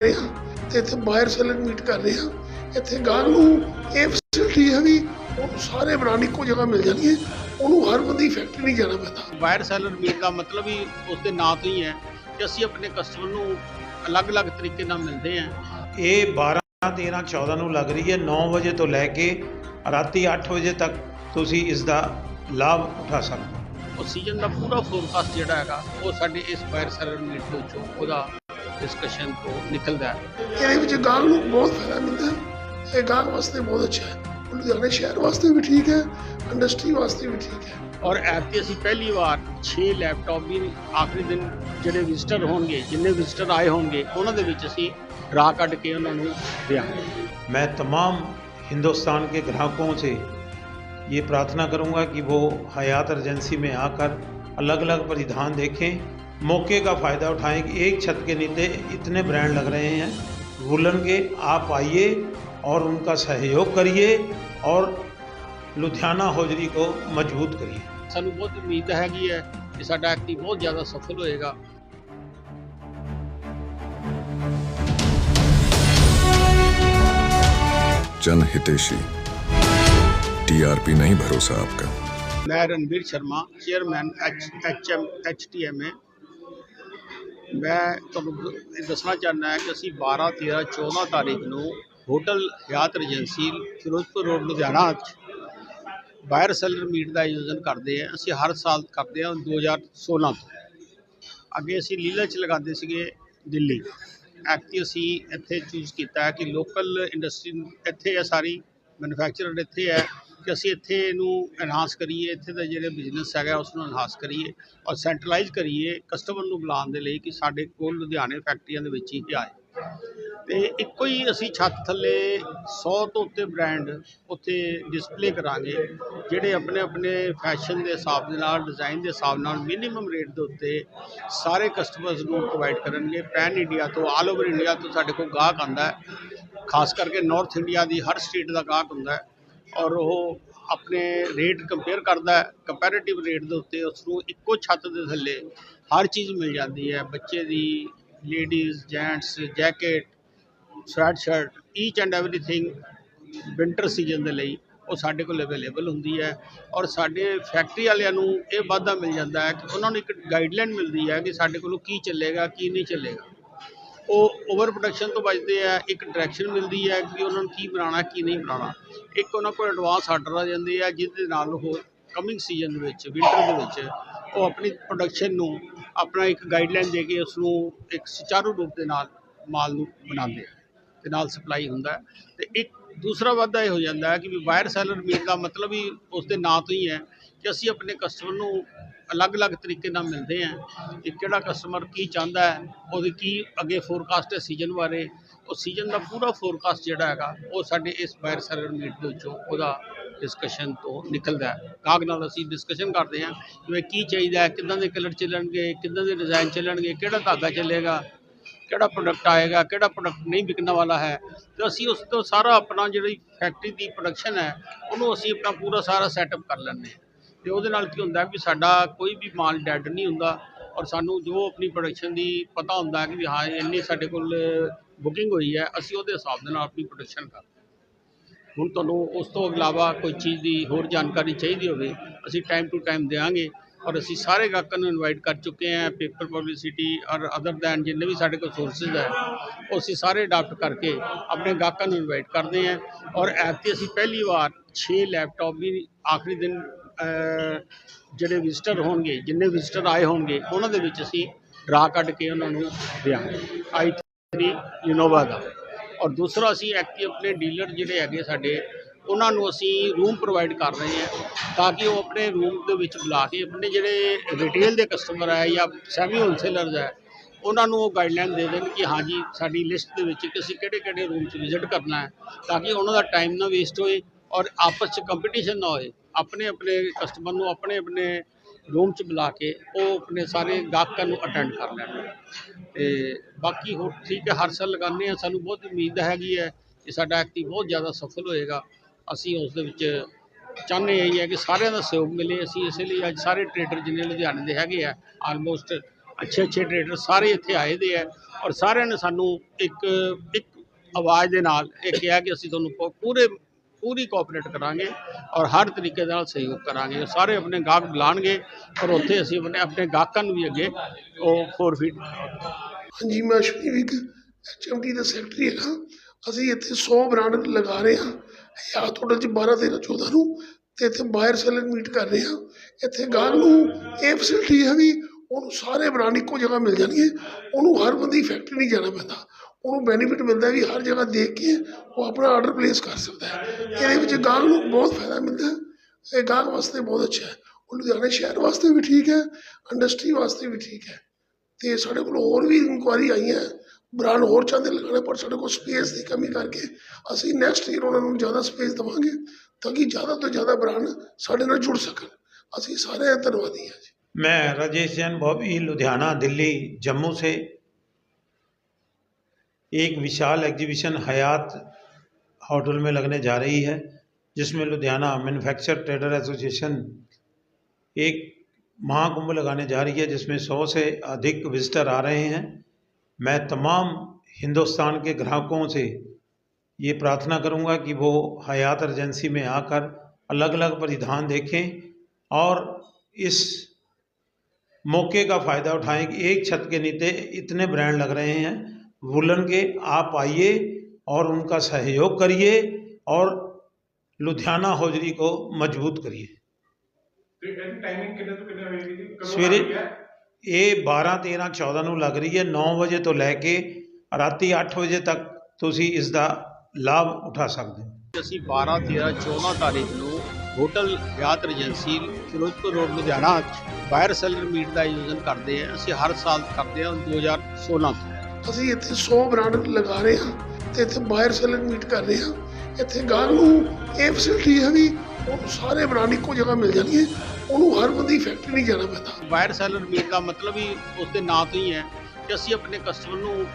ਰਹੇ ਹਾਂ ਤੇ ਇੱਥੇ ਬਾਹਰ ਸੈਲਰ ਮੀਟ ਕਰ ਰਹੇ ਹਾਂ। ਇੱਥੇ ਗਾਹਕ ਨੂੰ ਇਹ ਫੈਸਿਲਿਟੀ ਹੈ ਵੀ ਉਹਨੂੰ ਸਾਰੇ ਬ੍ਰਾਂਡ ਇੱਕੋ ਜਗ੍ਹਾ ਮਿਲ ਜਾਣਗੇ ਉਹਨੂੰ ਹਰ ਬੰਦੀ ਫੈਕਟਰੀ ਨਹੀਂ ਜਾਣਾ ਪੈਂਦਾ। ਵਾਇਰ ਸੈਲਰ ਮੀਟ ਦਾ ਮਤਲਬ ਹੀ ਉਸ ਦੇ ਨਾਂ ਤੋਂ ਹੀ ਹੈ ਕਿ ਅਸੀਂ ਆਪਣੇ ਕਸਟਮਰ ਨੂੰ ਅਲੱਗ-ਅਲੱਗ ਤਰੀਕੇ ਨਾਲ ਮਿਲਦੇ ਹਾਂ। ਇਹ 12 13 14 ਨੂੰ ਲੱਗ ਰਹੀ ਹੈ। 9 ਵਜੇ ਤੋਂ ਲੈ ਕੇ ਰਾਤੀ 8 ਵਜੇ ਤੱਕ ਤੁਸੀਂ ਇਸ ਦਾ ਲਾਭ ਉਠਾ ਸਕਦੇ ਹੋ। ਸੀਜ਼ਨ ਦਾ ਪੂਰਾ ਫੋਰਕਾਸਟ ਜਿਹੜਾ ਹੈਗਾ ਉਹ ਸਾਡੇ ਇਸ ਵਾਇਰ ਸੈਲਰ ਮੀਟ ਦੇ ਵਿੱਚੋਂ ਉਹਦਾ ਡਿਸਕਸ਼ਨ ਤੋਂ ਨਿਕਲਦਾ ਹੈ ਇਹਦੇ ਵਿੱਚ ਗਾਹਕ ਨੂੰ ਬਹੁਤ ਫਾਇਦਾ ਮਿਲਦਾ ਹੈ ਇਹ ਗਾਹਕ ਵਾਸਤੇ ਬਹੁਤ ਅੱਛਾ ਹੈ ਲੁਧਿਆਣੇ ਸ਼ਹਿਰ ਵਾਸਤੇ ਵੀ ਠੀਕ ਹੈ ਇੰਡਸਟਰੀ ਵਾਸਤੇ ਵੀ ਠੀਕ ਹੈ ਔਰ ਐਪ ਤੇ ਅਸੀਂ ਪਹਿਲੀ ਵਾਰ 6 ਲੈਪਟਾਪ ਵੀ ਆਖਰੀ ਦਿਨ ਜਿਹੜੇ ਵਿਜ਼ਿਟਰ ਹੋਣਗੇ ਜਿੰਨੇ ਵਿਜ਼ਿਟਰ ਆਏ ਹੋਣਗੇ ਉਹਨਾਂ ਦੇ ਵਿੱਚ ਅਸੀਂ ਡਰਾ ਕੱਢ ਕੇ ਉਹਨਾਂ ਨੂੰ ਦਿਆਂਗੇ मैं तमाम हिंदुस्तान के ग्राहकों से ये प्रार्थना करूंगा कि वो हयात एजेंसी में आकर अलग अलग परिधान देखें मौके का फ़ायदा उठाएं कि एक छत के नीचे इतने ब्रांड लग रहे हैं वुलन के आप आइए और उनका सहयोग करिए और लुधियाना हौजरी को मजबूत करिए ਸਾਨੂੰ ਬਹੁਤ ਉਮੀਦ ਹੈਗੀ ਹੈ ਕਿ ਸਾਡਾ ਐਕਟੀ ਬਹੁਤ ਜ਼ਿਆਦਾ ਸਫਲ ਹੋਏਗਾ जन हितेशी टीआरपी नहीं भरोसा आपका ਮੈਂ Ranveer Sharma chairman H H M H T M A ਮੈਂ ਤੁਹਾਨੂੰ ਇਹ ਦੱਸਣਾ ਚਾਹੁੰਦਾ ਕਿ ਅਸੀਂ 12 13 14 ਤਾਰੀਖ ਨੂੰ hotel Hyatt agency Ferozepur road, Ludhiana 'ਚ ਬਾਇਰ ਸੈਲਰ ਮੀਟ ਦਾ ਆਯੋਜਨ ਕਰਦੇ ਹਾਂ। ਅਸੀਂ ਹਰ ਸਾਲ ਕਰਦੇ ਹਾਂ 2016 ਤੋਂ। ਅੱਗੇ ਅਸੀਂ ਲੀਲਾ 'ਚ ਲਗਾਉਂਦੇ ਸੀਗੇ ਦਿੱਲੀ। ਐਕਟੀ ਅਸੀਂ ਇੱਥੇ ਚੂਜ਼ ਕੀਤਾ ਕਿ ਲੋਕਲ ਇੰਡਸਟਰੀ ਇੱਥੇ ਹੈ ਸਾਰੀ ਮੈਨੂਫੈਕਚਰਰ ਇੱਥੇ ਹੈ। ਕਿ ਅਸੀਂ ਇੱਥੇ ਇਹਨੂੰ ਐਨਹਾਂਸ ਕਰੀਏ, ਇੱਥੇ ਦਾ ਜਿਹੜੇ ਬਿਜ਼ਨਸ ਹੈਗਾ ਉਸ ਨੂੰ ਐਨਹਾਂਸ ਕਰੀਏ ਔਰ ਸੈਂਟਰਲਾਈਜ਼ ਕਰੀਏ ਕਸਟਮਰ ਨੂੰ ਬੁਲਾਉਣ ਦੇ ਲਈ ਕਿ ਸਾਡੇ ਕੋਲ ਲੁਧਿਆਣੇ ਫੈਕਟਰੀਆਂ ਦੇ ਵਿੱਚ ਹੀ ਆਏ। ਤੇ ਇੱਕੋ ਹੀ ਅਸੀਂ ਛੱਤ ਥੱਲੇ 100 ਤੋਂ ਉੱਤੇ ਬ੍ਰਾਂਡ ਉੱਥੇ ਡਿਸਪਲੇ ਕਰਾਂਗੇ, ਜਿਹੜੇ ਆਪਣੇ ਆਪਣੇ ਫੈਸ਼ਨ ਦੇ ਹਿਸਾਬ ਦੇ ਨਾਲ ਡਿਜ਼ਾਈਨ ਦੇ ਹਿਸਾਬ ਨਾਲ ਮਿਨੀਮਮ ਰੇਟ ਦੇ ਉੱਤੇ ਸਾਰੇ ਕਸਟਮਰਸ ਨੂੰ ਪ੍ਰੋਵਾਈਡ ਕਰਨਗੇ। ਪੈਨ ਇੰਡੀਆ ਤੋਂ ਆਲ ਓਵਰ ਇੰਡੀਆ ਤੋਂ ਸਾਡੇ ਕੋਲ ਗਾਹਕ ਆਂਦਾ ਹੈ, ਖਾਸ ਕਰਕੇ ਨਾਰਥ ਇੰਡੀਆ ਦੀ ਹਰ ਸਟੇਟ ਦਾ ਗਾਹਕ ਹੁੰਦਾ ਹੈ। ਔਰ ਉਹ ਆਪਣੇ ਰੇਟ ਕੰਪੇਅਰ ਕਰਦਾ ਹੈ ਕੰਪੈਰੀਟਿਵ ਰੇਟ ਦੇ ਉੱਤੇ ਉਸ ਨੂੰ ਇੱਕੋ ਛੱਤ ਦੇ ਥੱਲੇ ਹਰ ਚੀਜ਼ ਮਿਲ ਜਾਂਦੀ ਹੈ। ਬੱਚੇ ਦੀ ladies gents jacket sweatshirt each and everything winter season ਦੇ ਲਈ ਉਹ ਸਾਡੇ ਕੋਲ ਅਵੇਲੇਬਲ ਹੁੰਦੀ ਹੈ। ਔਰ ਸਾਡੇ ਫੈਕਟਰੀ ਵਾਲਿਆਂ ਨੂੰ ਇਹ ਵਾਧਾ ਮਿਲ ਜਾਂਦਾ ਹੈ ਕਿ ਉਹਨਾਂ ਨੂੰ ਇੱਕ ਗਾਈਡਲਾਈਨ ਮਿਲਦੀ ਹੈ ਕਿ ਸਾਡੇ ਕੋਲੋਂ ਕੀ ਚੱਲੇਗਾ, ਕੀ ਨਹੀਂ ਚੱਲੇਗਾ। ਉਹ ਓਵਰ ਪ੍ਰੋਡਕਸ਼ਨ ਤੋਂ ਬਚਦੇ ਆ ਇੱਕ ਡਾਇਰੈਕਸ਼ਨ ਮਿਲਦੀ ਹੈ ਕਿ ਉਹਨਾਂ ਨੂੰ ਕੀ ਬਣਾਉਣਾ, ਕੀ ਨਹੀਂ ਬਣਾਉਣਾ। ਇੱਕ ਉਹਨਾਂ ਕੋਲ ਐਡਵਾਂਸ ਆਰਡਰ ਆ ਜਾਂਦੇ ਆ, ਜਿਹਦੇ ਨਾਲ ਉਹ ਕਮਿੰਗ ਸੀਜ਼ਨ ਦੇ ਵਿੱਚ ਵਿੰਟਰ ਦੇ ਵਿੱਚ ਉਹ ਆਪਣੀ ਪ੍ਰੋਡਕਸ਼ਨ ਨੂੰ ਆਪਣਾ ਇੱਕ ਗਾਈਡਲਾਈਨ ਦੇ ਕੇ ਉਸ ਨੂੰ ਇੱਕ ਸੁਚਾਰੂ ਰੂਪ ਦੇ ਨਾਲ ਮਾਲ ਨੂੰ ਬਣਾਉਂਦੇ ਆ ਤੇ ਨਾਲ ਸਪਲਾਈ ਹੁੰਦਾ ਹੈ। ਤੇ ਇੱਕ ਦੂਸਰਾ ਵਾਧਾ ਇਹ ਹੋ ਜਾਂਦਾ ਹੈ ਕਿ ਵੀ ਵਾਇਰ ਸੈਲਰ ਮੀਟ ਦਾ ਮਤਲਬ ਹੀ ਉਸ ਦੇ ਨਾਂ ਤੋਂ ਹੀ ਹੈ ਕਿ ਅਸੀਂ ਆਪਣੇ ਕਸਟਮਰ ਨੂੰ ਅਲੱਗ-ਅਲੱਗ ਤਰੀਕੇ ਨਾਲ ਮਿਲਦੇ ਹਾਂ ਕਿ ਕਿਹੜਾ ਕਸਟਮਰ ਕੀ ਚਾਹੁੰਦਾ ਹੈ, ਉਹਦੀ ਕੀ ਅੱਗੇ ਫੋਰਕਾਸਟ ਹੈ ਸੀਜ਼ਨ ਬਾਰੇ ਉਹ ਸੀਜ਼ਨ ਦਾ ਪੂਰਾ ਫੋਰਕਾਸਟ ਜਿਹੜਾ ਹੈਗਾ, ਉਹ ਸਾਡੇ ਇਸ ਵਾਇਰ ਸੈਲਰ ਮੀਟ ਦੇ ਵਿੱਚੋਂ ਉਹਦਾ ਡਿਸਕਸ਼ਨ ਤੋਂ ਨਿਕਲਦਾ ਹੈ। ਗਾਹਕ ਨਾਲ ਅਸੀਂ ਡਿਸਕਸ਼ਨ ਕਰਦੇ ਹਾਂ ਕਿ ਵੀ ਕੀ ਚਾਹੀਦਾ ਹੈ, ਕਿੱਦਾਂ ਦੇ ਕਲਰ ਚੱਲਣਗੇ, ਕਿੱਦਾਂ ਦੇ ਡਿਜ਼ਾਈਨ ਚੱਲਣਗੇ, ਕਿਹੜਾ ਧਾਗਾ ਚੱਲੇਗਾ, ਕਿਹੜਾ ਪ੍ਰੋਡਕਟ ਆਏਗਾ, ਕਿਹੜਾ ਪ੍ਰੋਡਕਟ ਨਹੀਂ ਵਿਕਣ ਵਾਲਾ ਹੈ। ਤੇ ਅਸੀਂ ਉਸ ਤੋਂ ਸਾਰਾ ਆਪਣਾ ਜਿਹੜੀ ਫੈਕਟਰੀ ਦੀ ਪ੍ਰੋਡਕਸ਼ਨ ਹੈ, ਉਹਨੂੰ ਅਸੀਂ ਆਪਣਾ ਪੂਰਾ ਸਾਰਾ ਸੈਟਅਪ ਕਰ ਲੈਂਦੇ ਹਾਂ। ਤੇ ਉਹਦੇ ਨਾਲ ਕੀ ਹੁੰਦਾ ਵੀ ਸਾਡਾ ਕੋਈ ਵੀ ਮਾਲ ਡੈਡ ਨਹੀਂ ਹੁੰਦਾ ਔਰ ਸਾਨੂੰ ਜੋ ਆਪਣੀ ਪ੍ਰੋਡਕਸ਼ਨ ਦੀ ਪਤਾ ਹੁੰਦਾ ਕਿ ਵੀ ਹਾਂ ਇੰਨੇ ਸਾਡੇ ਕੋਲ ਬੁਕਿੰਗ ਹੋਈ ਹੈ, ਅਸੀਂ ਉਹਦੇ ਹਿਸਾਬ ਦੇ ਨਾਲ ਆਪਣੀ ਪ੍ਰੋਡਕਸ਼ਨ ਕਰਦੇ ਹਾਂ। ਹੁਣ ਤੁਹਾਨੂੰ ਉਸ ਤੋਂ ਇਲਾਵਾ ਕੋਈ ਚੀਜ਼ ਦੀ ਹੋਰ ਜਾਣਕਾਰੀ ਚਾਹੀਦੀ ਹੋਵੇ, ਅਸੀਂ ਟਾਈਮ ਟੂ ਟਾਈਮ ਦੇਵਾਂਗੇ ਔਰ ਅਸੀਂ ਸਾਰੇ ਗਾਹਕਾਂ ਨੂੰ ਇਨਵਾਈਟ ਕਰ ਚੁੱਕੇ ਹਾਂ ਪੇਪਰ ਪਬਲਿਸਿਟੀ ਔਰ ਅਦਰ ਦੈਨ ਜਿੰਨੇ ਵੀ ਸਾਡੇ ਕੋਲ ਸੋਰਸਸ ਹੈ, ਉਹ ਅਸੀਂ ਸਾਰੇ ਅਡਾਪਟ ਕਰਕੇ ਆਪਣੇ ਗਾਹਕਾਂ ਨੂੰ ਇਨਵਾਈਟ ਕਰਦੇ ਹਾਂ ਔਰ ਐਪ ਤੇ ਅਸੀਂ ਪਹਿਲੀ ਵਾਰ 6 ਲੈਪਟਾਪ ਵੀ ਆਖਰੀ ਦਿਨ ਜਿਹੜੇ ਵਿਜ਼ਟਰ ਹੋਣਗੇ, ਜਿੰਨੇ ਵਿਜ਼ਟਰ ਆਏ ਹੋਣਗੇ, ਉਹਨਾਂ ਦੇ ਵਿੱਚ ਅਸੀਂ ਡਰਾ ਕੱਢ ਕੇ ਉਹਨਾਂ ਨੂੰ ਦਿਆਂਗੇ ਆਈ 3 ਯੂਨੋਵਾ ਦਾ। ਔਰ ਦੂਸਰਾ ਅਸੀਂ ਐਕਟਿਵ ਆਪਣੇ ਡੀਲਰ ਜਿਹੜੇ ਹੈਗੇ ਸਾਡੇ, ਉਹਨਾਂ ਨੂੰ ਅਸੀਂ ਰੂਮ ਪ੍ਰੋਵਾਈਡ ਕਰ ਰਹੇ ਹਾਂ ਤਾਂ ਕਿ ਉਹ ਆਪਣੇ ਰੂਮ ਦੇ ਵਿੱਚ ਬੁਲਾ ਕੇ ਆਪਣੇ ਜਿਹੜੇ ਰਿਟੇਲ ਦੇ ਕਸਟਮਰ ਹੈ ਜਾਂ ਸੈਮੀ ਹੋਲਸੇਲਰਸ ਹੈ, ਉਹਨਾਂ ਨੂੰ ਉਹ ਗਾਈਡਲਾਈਨ ਦੇ ਦੇਣ ਕਿ ਹਾਂਜੀ, ਸਾਡੀ ਲਿਸਟ ਦੇ ਵਿੱਚ ਕਿ ਅਸੀਂ ਕਿਹੜੇ ਕਿਹੜੇ ਰੂਮ 'ਚ ਵਿਜ਼ਿਟ ਕਰਨਾ ਹੈ ਤਾਂ ਕਿ ਉਹਨਾਂ ਦਾ ਟਾਈਮ ਨਾ ਵੇਸਟ ਹੋਏ ਔਰ ਆਪਸ 'ਚ ਕੰਪੀਟੀਸ਼ਨ ਨਾ ਹੋਏ। ਆਪਣੇ ਆਪਣੇ ਕਸਟਮਰ ਨੂੰ ਆਪਣੇ ਆਪਣੇ ਰੂਮ 'ਚ ਬੁਲਾ ਕੇ ਉਹ ਆਪਣੇ ਸਾਰੇ ਗਾਹਕਾਂ ਨੂੰ ਅਟੈਂਡ ਕਰ ਲੈਣ। ਤੇ ਬਾਕੀ ਹੋਰ ਠੀਕ ਹੈ, ਹਰ ਸਾਲ ਲਗਾਉਂਦੇ ਹਾਂ, ਸਾਨੂੰ ਬਹੁਤ ਉਮੀਦ ਹੈਗੀ ਹੈ ਕਿ ਸਾਡਾ ਐਕਟੀ ਬਹੁਤ ਜ਼ਿਆਦਾ ਸਫਲ ਹੋਏਗਾ। ਅਸੀਂ ਉਸ ਦੇ ਵਿੱਚ ਚਾਹੁੰਦੇ ਇਹੀ ਹੈ ਕਿ ਸਾਰਿਆਂ ਦਾ ਸਹਿਯੋਗ ਮਿਲੇ। ਅਸੀਂ ਇਸੇ ਲਈ ਅੱਜ ਸਾਰੇ ਟਰੇਡਰ ਜਿੰਨੇ ਲੁਧਿਆਣੇ ਦੇ ਹੈਗੇ ਆ ਆਲਮੋਸਟ ਅੱਛੇ ਅੱਛੇ ਟਰੇਡਰ ਸਾਰੇ ਇੱਥੇ ਆਏ ਦੇ ਆ ਔਰ ਸਾਰਿਆਂ ਨੇ ਸਾਨੂੰ ਇੱਕ ਇੱਕ ਆਵਾਜ਼ ਦੇ ਨਾਲ ਇਹ ਕਿਹਾ ਕਿ ਅਸੀਂ ਤੁਹਾਨੂੰ ਪੂ- ਪੂਰੇ ਪੂਰੀ ਕੋਆਪਰੇਟ ਕਰਾਂਗੇ ਔਰ ਹਰ ਤਰੀਕੇ ਨਾਲ ਸਹਿਯੋਗ ਕਰਾਂਗੇ। ਸਾਰੇ ਆਪਣੇ ਗਾਹਕ ਬੁਲਾਣਗੇ ਔਰ ਉੱਥੇ ਅਸੀਂ ਆਪਣੇ ਆਪਣੇ ਗਾਹਕਾਂ ਨੂੰ ਵੀ ਅੱਗੇ ਉਹ ਫੋਰਫੀਟ ਹਾਂਜੀ, ਮੈਂ ਅਸ਼ਵਨੀ ਵਿਕ ਐਚਐਮਟੀ ਦਾ ਸੈਕਟਰੀ ਹੈਗਾ ਅਸੀਂ ਇੱਥੇ 100 ਬ੍ਰਾਂਡ ਲਗਾ ਰਹੇ ਹਾਂ। ਹਯਾਤ ਹੋਟਲ 'ਚ 12 13 14 ਨੂੰ ਤੇ ਇੱਥੇ ਬਾਇਰ ਸੈਲਰ ਮੀਟ ਕਰ ਰਹੇ ਹਾਂ। ਇੱਥੇ ਗਾਹਕ ਨੂੰ ਇਹ ਫੈਸਿਲਿਟੀ ਹੈ ਵੀ ਉਹਨੂੰ ਸਾਰੇ ਬ੍ਰਾਂਡ ਇੱਕੋ ਜਗ੍ਹਾ ਮਿਲ ਜਾਣਗੇ। ਉਹਨੂੰ ਹਰ ਬੰਦੀ ਫੈਕਟਰੀ ਨਹੀਂ ਜਾਣਾ ਪੈਂਦਾ। ਉਹਨੂੰ ਬੈਨੀਫਿਟ ਮਿਲਦਾ ਵੀ ਹਰ ਜਗ੍ਹਾ ਦੇਖ ਕੇ ਉਹ ਆਪਣਾ ਆਰਡਰ ਪਲੇਸ ਕਰ ਸਕਦਾ ਹੈ ਇਹਦੇ ਵਿੱਚ ਗਾਹਕ ਨੂੰ ਬਹੁਤ ਫਾਇਦਾ ਮਿਲਦਾ ਹੈ ਇਹ ਗਾਹਕ ਵਾਸਤੇ ਬਹੁਤ ਅੱਛਾ ਹੈ ਉਹ ਲੁਧਿਆਣੇ ਸ਼ਹਿਰ ਵਾਸਤੇ ਵੀ ਠੀਕ ਹੈ ਇੰਡਸਟਰੀ ਵਾਸਤੇ ਵੀ ਠੀਕ ਹੈ ਤੇ ਸਾਡੇ ਕੋਲ ਹੋਰ ਵੀ ਇਨਕੁਆਰੀ ਆਈਆਂ ਬ੍ਰਾਂਡ ਹੋਰ ਚਾਹੁੰਦੇ ਲਗਾਉਣੇ ਪਰ ਸਾਡੇ ਕੋਲ ਸਪੇਸ ਦੀ ਕਮੀ ਕਰਕੇ ਅਸੀਂ ਨੈਕਸਟ ਈਅਰ ਉਹਨਾਂ ਨੂੰ ਜ਼ਿਆਦਾ ਸਪੇਸ ਦੇਵਾਂਗੇ ਤਾਂ ਕਿ ਜ਼ਿਆਦਾ ਤੋਂ ਜ਼ਿਆਦਾ ਬ੍ਰਾਂਡ ਸਾਡੇ ਨਾਲ ਜੁੜ ਸਕਣ ਅਸੀਂ ਸਾਰੇ ਧੰਨਵਾਦੀ ਹਾਂ ਜੀ मैं राजेश जैन बॉबी लुधियाना दिल्ली जम्मू से एक विशाल एग्जीबिशन हयात होटल में लगने जा रही है, जिसमें लुधियाना मैन्युफैक्चर ट्रेडर एसोसिएशन एक महाकुंभ लगाने जा रही है, जिसमें सौ से अधिक विजिटर आ रहे हैं। मैं तमाम हिंदुस्तान के ग्राहकों से ये प्रार्थना करूँगा कि वो हयात एजेंसी में आकर अलग अलग परिधान देखें और इस मौके का फ़ायदा उठाएँ कि एक छत के नीचे इतने ब्रांड लग रहे हैं वुलन के आप आइए और उनका सहयोग करिए और लुधियाना हौजरी को मजबूत करिए ਤੇ ਇਹਦੀ ਟਾਈਮਿੰਗ ਕਿੰਨੇ ਤੋਂ ਕਿੰਨੇ ਹੋਏਗੀ ਜੀ ਕਦੋਂ ਸਵੇਰੇ ਲੱਗ ਰਹੀ ਹੈ? ਇਹ 12 13 14 ਨੂੰ ਲੱਗ ਰਹੀ ਹੈ 9 ਵਜੇ ਤੋਂ ਲੈ ਕੇ ਰਾਤੀ 8 ਵਜੇ ਤੱਕ ਤੁਸੀਂ ਇਸ ਦਾ ਲਾਭ ਉਠਾ ਸਕਦੇ ਹੋ ਅਸੀਂ 12 13 14 ਤਾਰੀਖ ਨੂੰ hotel Hyatt agency Ferozepur road Ludhiana 'ਚ ਬਾਇਰ ਸੈਲਰ ਮੀਟ ਦਾ ਆਯੋਜਨ ਕਰਦੇ ਹਾਂ ਅਸੀਂ ਹਰ ਸਾਲ ਕਰਦੇ ਹਾਂ 2016 ਤੋਂ ਅਸੀਂ ਇੱਥੇ 100 ਬ੍ਰਾਂਡ ਲਗਾ ਰਹੇ ਹਾਂ ਤੇ ਇੱਥੇ ਬਾਇਰ ਸੈਲਰ ਮੀਟ ਕਰ ਰਹੇ ਹਾਂ। ਇੱਥੇ ਗਾਹਕ ਨੂੰ ਇਹ ਫੈਸਿਲਿਟੀ ਹੈ ਵੀ ਉਹਨੂੰ ਸਾਰੇ ਬ੍ਰਾਂਡ ਇੱਕੋ ਜਗ੍ਹਾ ਮਿਲ ਜਾਣਗੇ ਉਹਨੂੰ ਹਰ ਬੰਦੀ ਫੈਕਟਰੀ ਨਹੀਂ ਜਾਣਾ ਪੈਂਦਾ। ਬਾਇਰ ਸੈਲਰ ਮੀਟ ਦਾ ਮਤਲਬ ਹੀ ਉਸ ਦੇ ਨਾਂ ਤੋਂ ਹੀ ਹੈ ਕਿ ਅਸੀਂ ਆਪਣੇ ਕਸਟਮਰ ਨੂੰ